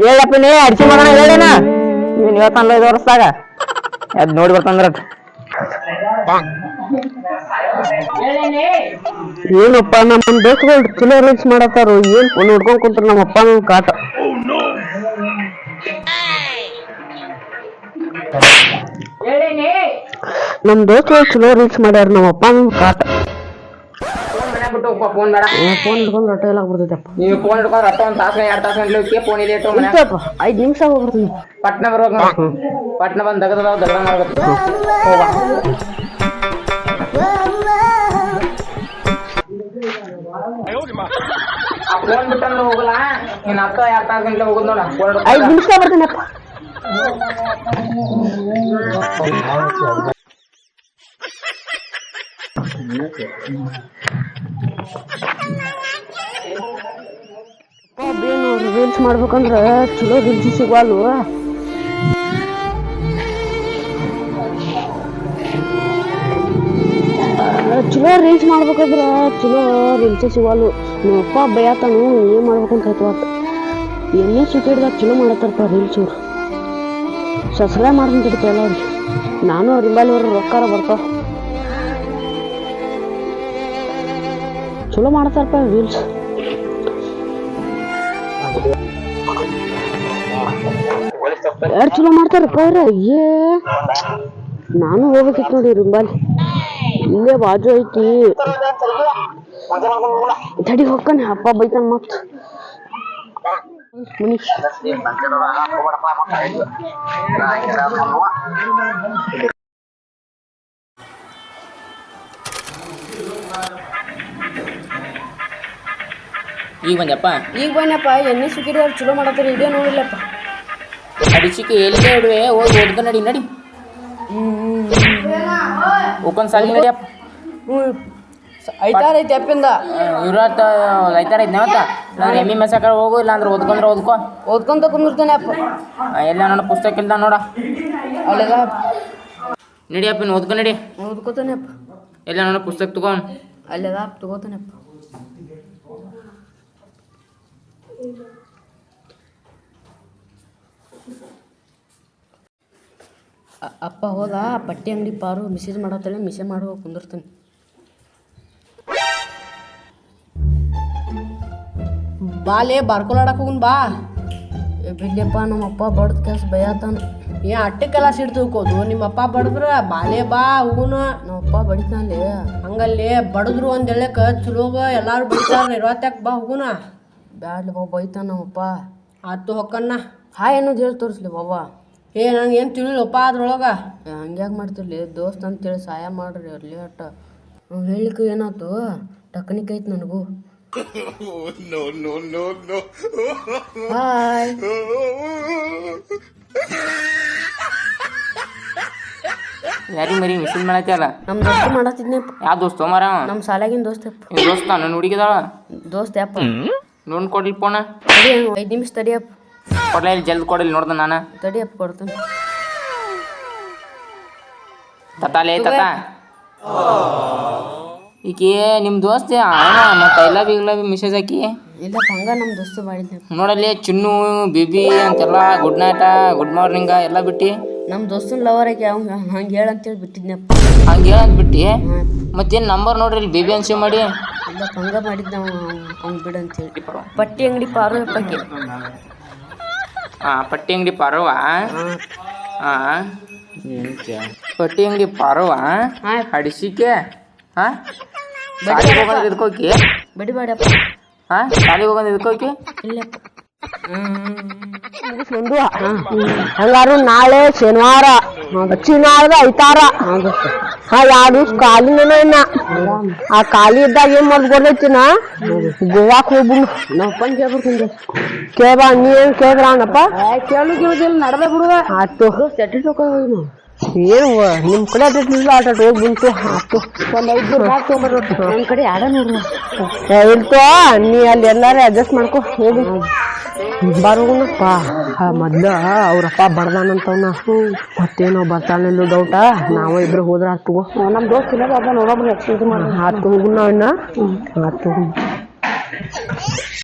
ಹೇಳಪ್ಪ ನೀ ಅಡ್ಸಿ ಮಾಡೋಣ ಹೇಳೇನ? ನೀನ್ ಇವತ್ತಲ್ಲ ಐದು ವರ್ಷದಾಗ ಅದ್ ನೋಡಿ ಬರ್ತಂದ್ರ ಏನಪ್ಪ ನಮ್ಮ ದೋಸ್ತಗಳು ಚಲೋ ರೀಲ್ಸ್ ಮಾಡತ್ತಾರು? ಏನ್ ಫೋನ್ ಹುಡ್ಕೊಂಡ್ ಕುಂತ್ರ ನಮ್ಮ ಅಪ್ಪ ನಮ್ ಕಾಟ. ನಮ್ ದೋಸ್ತಗಳು ಚಲೋ ರೀಲ್ಸ್ ಮಾಡ್ಯಾರ ನಮ್ಮ ಅಪ್ಪ ನಮ್ ಕಾಟ. ಫೋನ್ ಬೇಡ. ಫೋನ್ ಹಿಡ್ಕೊಂಡ್ ರೊಟ್ಟ ಎಲ್ಲ ಬರ್ತೈತಪ್ಪ ನೀವು ಫೋನ್ ಹಿಡ್ಕೊಂಡು ಹತ್ತ ಒಂದು ತಾಸು ಎರಡು ತಾಸು ಗಂಟ್ಲೆ ಫೋನ್ ಇದೆ ಇಟ್ಟು ಮನ್ಯಾಗ. ಇರ್ತಪ್ಪ ಐದ್ ನಿಮಿಷ ಹೋಗ್ಬಿಡ್ತೀನಿ. ಪಟ್ನ ನಾವು. ಪಟ್ನ ಬಂದು ದಗದ ದಗದ ಮಾಡ್ಬೇಕು ಆ ಫೋನ್ ಬಿಟ್ಟಂದ್ರೆ ಹೋಗಲ್ಲ. ನಿನ್ ಅಕ್ಕ ಎರಡು ತಾಸು ಗಂಟೆ ಹೋಗುದ್ ನೋಡ ಐದ್ ನಿಮಿಷ ಬರ್ತೀನಪ್ಪ. ರೀಲ್ಸ್ ಮಾಡ್ಬೇಕಂದ್ರ ಚಲೋ ರೀಲ್ಸ್ ಸಿಗಲ್ವು ಚಲೋ ರೀಲ್ಸ್ ಮಾಡ್ಬೇಕಂದ್ರ ಚಲೋ ರೀಲ್ಸ್ ಸಿಗಲ್ವು ನಮ್ಮ ಅಪ್ಪ ಬೈತಾನು ಏನ್ ಮಾಡ್ಬೇಕಂತ ಆಯ್ತು ಎಣ್ಣೆ ಸಿಕ್ಕಿಡ್ದಾಗ ಚಲೋ ಮಾಡತ್ತಾರಪ್ಪ ರೀಲ್ಸ್ ಅವ್ರು ಸಬ್ಸ್ಕ್ರೈಬ್ ಮಾಡ್ಕೊಂತಿರ್ತ ಎಲ್ಲ ಅವ್ರಿಗೆ ನಾನು ರಿಂಬಾಲಿ ಅವ್ರ ರೊಕ್ಕಾರ ಬರ್ತಾವ ಚಲೋ ಮಾಡ್ತಾರಪ್ಪ ರೀಲ್ಸ್ ಯಾರು ಚಲೋ ಮಾಡ್ತಾರಪ್ಪ ಅವ್ರ? ಏ ನಾನು ಹೋಗ್ಬೇಕಿತ್ತು ನೋಡಿ ರಿಂಬಾಲಿ ಇಲ್ಲೇ ಬಾಜು ಐತಿ. ತಡಿ ಹೋಗ್ತಾನೆ ಅಪ್ಪ ಬೈತಾನ ಮತ್. ಮನಿ. ಈಗ ಬಂದಪ್ಪ ಈಗ ಬಂದಪ್ಪ ಎಣ್ಣೆ ಸುಗಿರಿ ಅವ್ರು ಚಲೋ ಮಾಡತ್ತಾರ ಇದೇ ನೋಡಿಲ್ಲಪ್ಪ. ಅಡಿಸಿಕೆ ಎಲ್ಲಿಗೆ ಇಡುವೆ ಹೋಗಿ ಹೊಡ್ದು ನಡಿ ನಡಿ. ಓಕನ್ ಸಾಲಿ ನಡಿಯಪ್ಪ ಐತಾರ ಐತಿ ಅಪ್ಪಿಂದ. ಇವ್ರತ್ತ ಐತಾರ ಐತೆ ನಾವತ್ತ ನಾನು ಎಮ್ಮಿ ಮೆಸಕರ ಹೋಗು ಇಲ್ಲಾಂದ್ರೆ ಓದ್ಕೊಂಡ್ರೆ ಓದ್ಕೊ. ಓದ್ಕೊಂತ ಕುಂದಿರ್ತಾನೆ ಅಪ್ಪ. ಎಲ್ಲ ನನ್ನ ಪುಸ್ತಕ ಇಲ್ದ ನೋಡ. ಅಲ್ಲೆಲ್ಲ ನಡಿಯಪ್ಪ ಇನ್ನು ಓದ್ಕೊ ನಡಿ. ಓದ್ಕೋತಾನೆ ಅಪ್ಪ. ಎಲ್ಲ ನನ್ನ ಪುಸ್ತಕ ತಗೋ. ಅಲ್ಲೆಲ್ಲ ತಗೋತಾನೆ ಅಪ್ಪ. ಅಪ್ಪ ಹೋದ ಬಟ್ಟೆ ಅಂಗಡಿ ಪಾರು ಮಿಸೇಜ್ ಮಾಡತ್ತಾಳೆ, ಮಿಸೇಜ್ ಮಾಡುವ ಕುಂದಿರ್ತಾನೆ. ಬಾಲೆ ಬಾರ್ಕೊಲಾಡಕ್ ಹೋಗುನ್ ಬಾ. ಬಿಡ್ಲಿಪ್ಪ ನಮ್ಮಪ್ಪ ಬಡ್ದ ಕೆಲಸ ಬೈತಾನ ಏ ಅಟ್ಟಕ್ಕೆಲ್ಲ ಸಿಡ್ ತಿಳ್ಕೋದು ನಿಮ್ಮ ಅಪ್ಪ ಬಡದ್ರ ಬಾಲೆ ಬಾ, ಹೋಗುನ. ನಮ್ಮಪ್ಪ ಬಡಿತಾನಲ್ಲಿ ಹಂಗಲ್ಲಿ, ಬಡದ್ರು ಒಂದ್ ಎಳ್ಯಕ ಚಲೋಗ ಎಲ್ಲಾರು ಬಡಿತಾರ ಇರುವತ್ತಾಕ ಬಾ, ಹೋಗುನ. ಬ್ಯಾಡ್ಲಿ ಬಾಬಾ ಬೈತಾನ ನಮ್ಮಪ್ಪ ಆತು ಹೊಕ್ಕನ್ನ ಹಾಯ್ ಅನ್ನೋದು ಹೇಳಿ ತೋರಿಸ್ಲಿ ಬಾಬಾ ಏ ನಂಗೆ ಏನು ತಿಳಿಲಪ್ಪ ಅದ್ರೊಳಗೆ. ಹಂಗ್ಯಾಕೆ ಮಾಡ್ತಿರ್ಲಿ? ದೋಸ್ತ್ ಅಂತೇಳಿ ಸಹಾಯ ಮಾಡ್ರಿ ಅವ್ರಲ್ಲಿ ಅಟ್ಟ ಅವ್ನು ಹೇಳಿಕ್ಕೆ ಏನಾಯ್ತು ಟಕ್ನಿಕ್ ಐತೆ ನನಗೂ. ಹಾಯ್ ಯಾರಿ ಮರಿ ಮಿಷಿನ್ ಮಾಡತ್ತಲ್ಲ ನಮ್ಮ ದೋಸ್ತ ಮಾಡತ್ತಿದ್ನಪ್ಪ. ಯಾವ ದೋಸ್ತ ಮಾರ ನಮ್ಮ ಸಾಲಾಗಿನ ದೋಸ್ತ ದೋಸ್ತ ನನ್ನ ಹುಡುಗಿದಾಳ? ದೋಸ್ತ ಯಪ್ಪ. ನೋಡ್ ಕೊಡ್ಲಿ ಫೋನ ಐದು ನಿಮಿಷ ತಡಿಯಪ್ಪ ಕೊಡ್ಲ ಇಲ್ಲಿ ಜಲ್ದಿ ಕೊಡಲಿ ನೋಡ್ದ ನಾನು. ತಡಿಯಪ್ಪ ಕೊಡ್ತೀನಿ. ತತಾಲೇ ತತ. ಈಕೆ ನಿಮ್ಮ ದೋಸ್ತ ಮತ್ತೆ ಐ ಲವ್ ಇಲ್ಲ ಮೆಸೇಜ್ ಹಾಕಿ. ಇಲ್ಲ ಹಂಗ ನಮ್ಮ ದೋಸ್ತ ಮಾಡಿದ್ದೆ ನೋಡಲ್ಲಿ ಚಿನ್ನು ಬಿಬಿ ಅಂತೆಲ್ಲ ಗುಡ್ ನೈಟ ಗುಡ್ ಮಾರ್ನಿಂಗ ಎಲ್ಲ ಬಿಟ್ಟು. ನಮ್ಮ ದೋಸ್ತನ ಲವರ್ ಆಗಿ ಅವ್ನು ಹಂಗೆ ಹೇಳಂತೇಳಿ ಬಿಟ್ಟಿದ್ನಪ್ಪ. ಹಂಗೆ ಹೇಳಂತ ಬಿಟ್ಟು. ಮತ್ತೇನು ನಂಬರ್ ನೋಡ್ರಿ ಇಲ್ಲಿ ಬೇಬಿ ಅನ್ಸಿ ಮಾಡಿ. ಇಲ್ಲಪ್ಪ ಹಂಗೆ ಮಾಡಿದ್ದ ಅವ್ನು ಬಿಡಂತೇಳಿ ಪಟ್ಟಿ ಅಂಗಡಿ ಪಾರು ಅಪ್ಪಕ್ಕೆ ಹಾಂ ಪಟ್ಟಿ ಅಂಗಡಿ ಪಾರವ್ವ ಹಾಂ ಪಟ್ಟಿ ಅಂಗಡಿ ಪಾರವ್ವ ಹಾಂ. ಅಡಿಸಿಕೆ? ಹಾಂ? ಶಾಲಿಗೆ ಹೋಗೋದು ಇದಕ್ಕೋಕಿ ಬಡಿ ಬಾಡಪ್ಪ. ಹಾಂ? ಶಾಲಿಗೆ ಹೋಗೋದು ಇದಕ್ಕೋಕಿ ಇಲ್ಲಪ್ಪ ಹಂಗಾರು ನಾಳೆ ಶನಿವಾರ. ಹಚ್ಚಿ ನಾಳ್ದ ಹಾ ಯಾರು ಖಾಲಿನ ಇನ್ನ. ಆ ಖಾಲಿ ಇದ್ದಾಗ ಏನ್ ಮಾಡ್ದು ಗೊತ್ತೈತಿನ ಗೋವಾಕ್ ಹೋಗ್ಬಿಡು ನಾವಪ್ಪನ್ ಕೇಳ್ಬಿಡ್ತೀನಿ ಕೇಳ ನೀ ಏನ್ ಕೇಳಿದ್ರ ಕೇಳು ಕೇಳುದಿಲ್ಲ ನಡ್ದ ಬಿಡುವ ಆತು. ಹೋಗಿ ಏನು ನಿಮ್ ಕಡೆ ಅದಿರ್ಲಿಲ್ಲ ಆಟ ಹೋಗಿ ಬಂತು. ಆತು. ಒಂದ್ ಐದು ಬ್ಯಾಗ್ ತೊಗೊಂಬರ್ಬೇಕು ನಮ್ ಕಡೆ ಆಡ ನೋಡ್ರಿ ಇಲ್ತೋ ನೀ ಅಲ್ಲಿ ಎಲ್ಲಾರು ಅಡ್ಜಸ್ಟ್ ಮಾಡ್ಕೊ ಹೋಗಿ. ಬರೋಣಪ್ಪ ಮೊದ್ಲ ಅವ್ರಪ್ಪ ಬಡ್ದಾನಂತವ್ನ ಮತ್ತೇನೋ ಬರ್ತಾನಿಲ್ಲ ಡೌಟ ನಾವು ಇಬ್ರು ಹೋದ್ರ ಆತ್ ತಗೋ. ನಮ್ ದೋಸ್ತ ಇಲ್ಲ ಬಾಬಾ ನೋಡೋಬ್ರಿ ಆತ್ ಹೋಗುಣ ಇನ್ನ ಆತ್ ಹೋಗುಣ